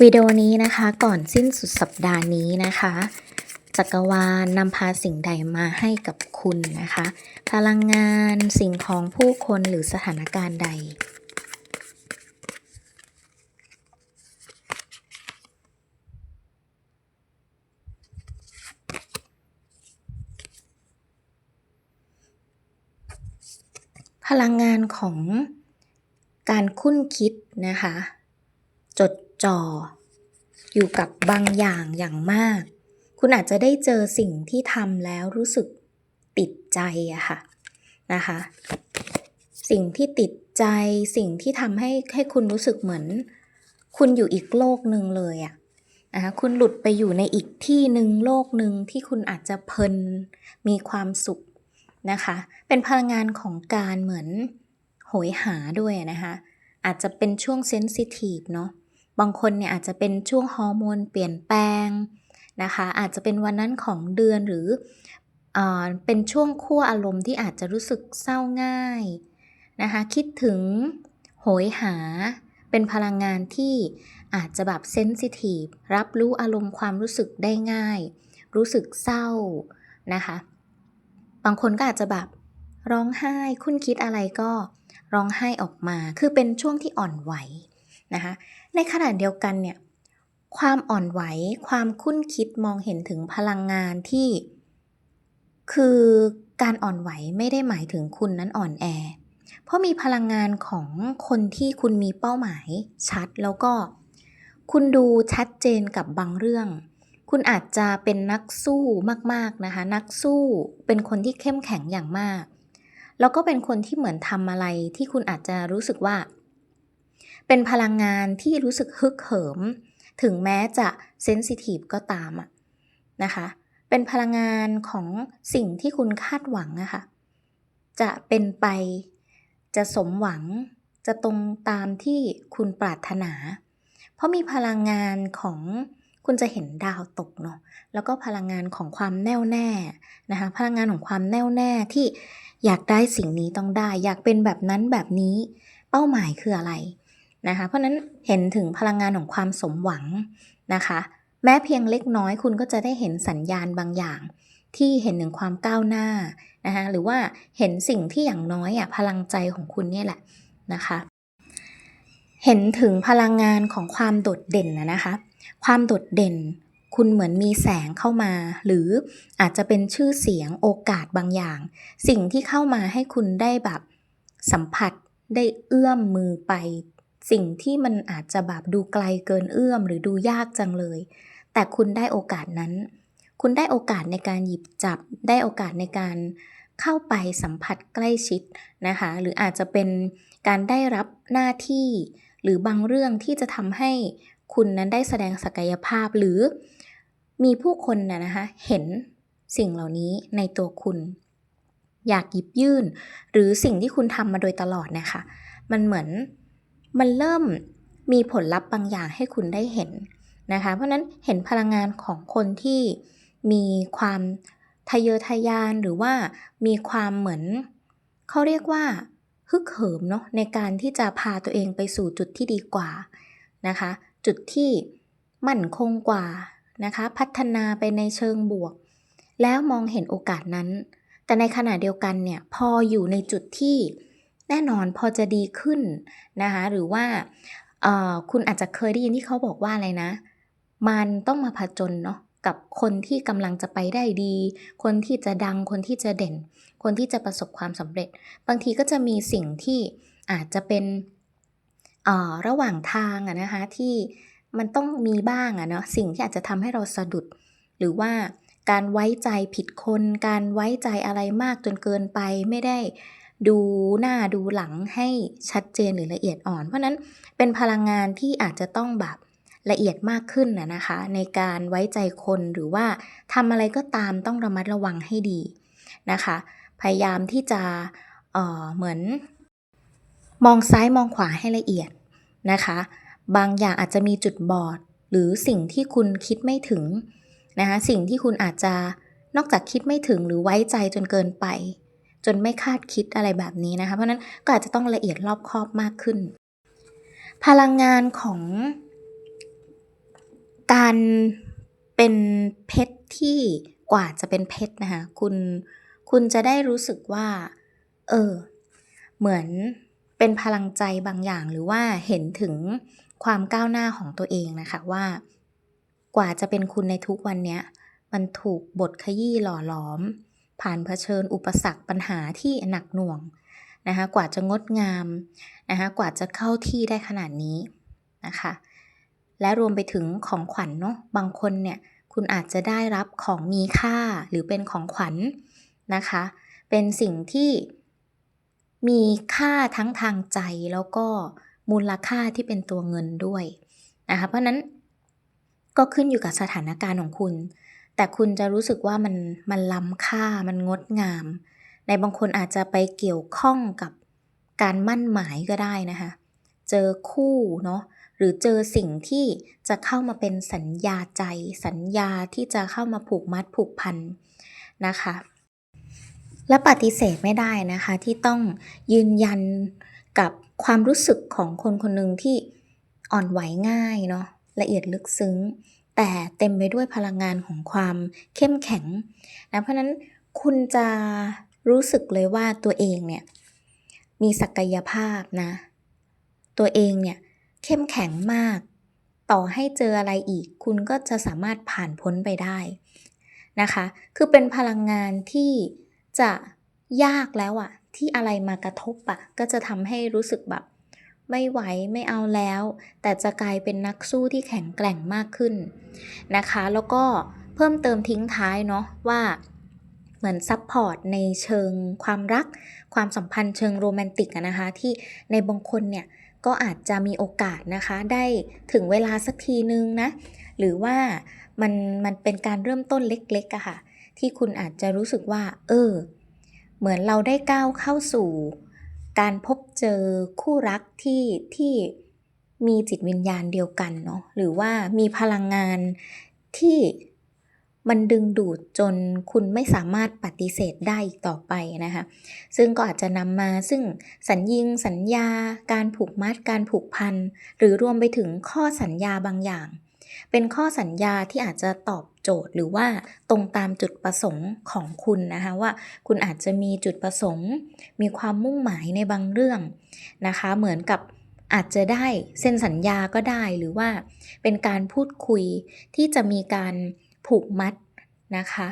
วิดีโอนี้นะคะก่อนสิ้นสุดสัปดาห์นี้นะคะจักรวาลนำพาสิ่งใดมาให้กับคุณนะคะ พลังงานสิ่งของผู้คนหรือสถานการณ์ใด พลังงานของการคุ้นคิดนะคะ จด จ่ออยู่กับบางอย่างอย่างมาก คุณอาจจะได้เจอสิ่งที่ทำแล้วรู้สึกติดใจอะค่ะนะคะ สิ่งที่ติดใจสิ่งที่ทำให้ให้คุณรู้สึกเหมือน คุณอยู่อีกโลกหนึ่งเลยอะนะคะคุณหลุดไปอยู่ในอีกที่หนึ่งโลกหนึ่งที่คุณอาจจะเพลินมีความสุขนะคะ เป็นพลังงานของการเหมือนโหยหาด้วยนะคะ อาจจะเป็นช่วงเซนซิทีฟเนาะ บางคนเนี่ยอาจจะเป็นช่วงฮอร์โมนเปลี่ยนแปลงนะคะ อาจจะเป็นวันนั้นของเดือนหรือเออเป็นช่วงขั้วอารมณ์ที่อาจจะรู้สึกเศร้าง่ายนะคะ คิดถึงโหยหา เป็นพลังงานที่อาจจะแบบเซนซิทีฟรับรู้อารมณ์ความรู้สึกได้ง่าย รู้สึกเศร้านะคะ บางคนก็อาจจะแบบร้องไห้ คุณคิดอะไรก็ร้องไห้ออกมา คือเป็นช่วงที่อ่อนไหว นะคะในขณะเดียวกันเนี่ยความอ่อนไหวความคุ้นคิดมองเห็นถึงพลังงานที่ คือการอ่อนไหวไม่ได้หมายถึงคุณนั้นอ่อนแอ เพราะมีพลังงานของคนที่คุณมีเป้าหมายชัดแล้วก็ คุณดูชัดเจนกับบางเรื่อง คุณอาจจะเป็นนักสู้มากๆนะคะ นักสู้เป็นคนที่เข้มแข็งอย่างมาก แล้วก็เป็นคนที่เหมือนทำอะไรที่คุณอาจจะรู้สึกว่า เป็นพลังงานที่รู้สึกฮึกเหิม ถึงแม้จะเซนซิทีฟก็ตามอะนะคะ เป็นพลังงานของสิ่งที่คุณคาดหวังอะคะ่ะจะเป็นไป จะสมหวัง จะตรงตามที่คุณปรารถนา เพราะมีพลังงานของคุณจะเห็นดาวตกเนาะ แล้วก็พลังงานของความแน่วแน่นะคะ พลังงานของความแน่วแน่ที่อยากได้สิ่งนี้ต้องได้ อยากเป็นแบบนั้นแบบนี้ เป้าหมายคืออะไร นะคะ เพราะนั้นเห็นถึงพลังงานของความสมหวังนะคะ แม้เพียงเล็กน้อยคุณก็จะได้เห็นสัญญาณบางอย่าง ที่เห็นถึงความก้าวหน้านะคะหรือว่าเห็นสิ่งที่อย่างน้อยอะพลังใจของคุณเนี่ยแหละนะคะ เห็นถึงพลังงานของความโดดเด่นนะคะ ความโดดเด่นคุณเหมือนมีแสงเข้ามา หรืออาจจะเป็นชื่อเสียงโอกาสบางอย่าง สิ่งที่เข้ามาให้คุณได้แบบสัมผัสได้เอื้อมมือไป สิ่งที่มันอาจจะแบบดูไกลเกินเอื้อมหรือดูยากจังเลย แต่คุณได้โอกาสนั้น คุณได้โอกาสในการหยิบจับ ได้โอกาสในการเข้าไปสัมผัสใกล้ชิดนะคะ หรืออาจจะเป็นการได้รับหน้าที่ หรือบางเรื่องที่จะทำให้คุณนั้นได้แสดงศักยภาพหรือมีผู้คนนะนะคะเห็นสิ่งเหล่านี้ในตัวคุณ อยากหยิบยื่น หรือสิ่งที่คุณทำมาโดยตลอดนะคะ มันเหมือน มันเริ่มมีผลลัพธ์บางอย่างให้คุณได้เห็นนะคะ เพราะนั้นเห็นพลังงานของคนที่มีความทะเยอทะยานหรือว่ามีความเหมือนเขาเรียกว่าฮึกเหิมเนาะในการที่จะพาตัวเองไปสู่จุดที่ดีกว่านะคะ จุดที่มั่นคงกว่านะคะ พัฒนาไปในเชิงบวก แล้วมองเห็นโอกาสนั้น แต่ในขณะเดียวกันเนี่ยพออยู่ในจุดที่ แน่นอนพอจะดีขึ้นนะคะหรือว่าคุณอาจจะเคยได้ยินที่เขาบอกว่าอะไรนะ มันต้องมาผจญเนาะกับคนที่กำลังจะไปได้ดี คนที่จะดังคนที่จะเด่น คนที่จะประสบความสำเร็จ บางทีก็จะมีสิ่งที่อาจจะเป็นระหว่างทางอะนะคะที่มันต้องมีบ้างอะเนาะสิ่งที่อาจจะทำให้เราสะดุด หรือว่าการไว้ใจผิดคน การไว้ใจอะไรมากจนเกินไปไม่ได้ ดูหน้าดูหลังให้ชัดเจนหรือละเอียดอ่อน เพราะนั้นเป็นพลังงานที่อาจจะต้องแบบละเอียดมากขึ้นนะนะคะ ในการไว้ใจคนหรือว่าทำอะไรก็ตามต้องระมัดระวังให้ดีนะคะ พยายามที่จะเเหมือน มองซ้ายมองขวาให้ละเอียดนะคะ บางอย่างอาจจะมีจุดบอด หรือสิ่งที่คุณคิดไม่ถึงนะคะสิ่งที่คุณอาจจะนอกจากคิดไม่ถึงหรือไว้ใจจนเกินไป จนไม่คาดคิดอะไรแบบนี้นะคะ เพราะนั้นก็อาจจะต้องละเอียดรอบคอบมากขึ้น พลังงานของการเป็นเพชรที่กว่าจะเป็นเพชรนะคะคุณคุณจะได้รู้สึกว่า เออ เหมือนเป็นพลังใจบางอย่างหรือว่าเห็นถึงความก้าวหน้าของตัวเองนะคะว่า กว่าจะเป็นคุณในทุกวันเนี้ยมันถูกบทขยี้หล่อหลอม ผ่านเผชิญอุปสรรคปัญหาที่หนักหน่วงนะคะกว่าจะงดงามนะคะกว่าจะเข้าที่ได้ขนาดนี้นะคะ และรวมไปถึงของขวัญเนาะบางคนเนี่ยคุณอาจจะได้รับของมีค่าหรือเป็นของขวัญนะคะ เป็นสิ่งที่มีค่าทั้งทางใจแล้วก็มูลค่าที่เป็นตัวเงินด้วยนะคะเพราะนั้นก็ขึ้นอยู่กับสถานการณ์ของคุณ แต่คุณจะรู้สึกว่ามันมันล้ำค่ามันงดงาม ในบางคนอาจจะไปเกี่ยวข้องกับการมั่นหมายก็ได้นะคะ เจอคู่เนาะหรือเจอสิ่งที่จะเข้ามาเป็นสัญญาใจ สัญญาที่จะเข้ามาผูกมัดผูกพันนะคะ และปฏิเสธไม่ได้นะคะที่ต้องยืนยันกับความรู้สึกของคนคนหนึ่งที่อ่อนไหวง่ายเนาะละเอียดลึกซึ้ง แต่เต็มไปด้วยพลังงานของความเข้มแข็งนะเพราะนั้นคุณจะรู้สึกเลยว่าตัวเองเนี่ยมีศักยภาพนะ ตัวเองเนี่ยเข้มแข็งมาก ต่อให้เจออะไรอีก คุณก็จะสามารถผ่านพ้นไปได้นะคะ คือเป็นพลังงานที่จะยากแล้วอะที่อะไรมากระทบอะก็จะทำให้รู้สึกแบบ ไม่ไหวไม่เอาแล้ว แต่จะกลายเป็นนักสู้ที่แข็งแกร่งมากขึ้นนะคะ แล้วก็เพิ่มเติมทิ้งท้ายเนาะว่าเหมือนซับพอร์ตในเชิงความรัก ความสัมพันธ์เชิงโรแมนติกนะคะ ที่ในบางคนเนี่ยก็อาจจะมีโอกาสนะคะ ได้ถึงเวลาสักทีนึงนะ หรือว่ามันมันเป็นการเริ่มต้นเล็กๆอะค่ะ ที่คุณอาจจะรู้สึกว่า เออ เหมือนเราได้ก้าวเข้าสู่ การพบ เจอคู่รักที่ที่มีจิตวิญญาณเดียวกันเนาะหรือว่ามีพลังงานที่มันดึงดูดจนคุณไม่สามารถปฏิเสธได้อีกต่อไปนะคะ ซึ่งก็อาจจะนำมาซึ่งสัญญิงสัญญา การผูกมัด การผูกพัน หรือรวมไปถึงข้อสัญญาบางอย่าง เป็นข้อสัญญาที่อาจจะตอบโจทย์หรือว่าตรงตามจุดประสงค์ของคุณนะคะว่าคุณอาจจะมีจุดประสงค์ มีความมุ่งหมายในบางเรื่องนะคะ เหมือนกับอาจจะได้เซ็นสัญญาก็ได้หรือว่าเป็นการพูดคุยที่จะมีการผูกมัดนะคะ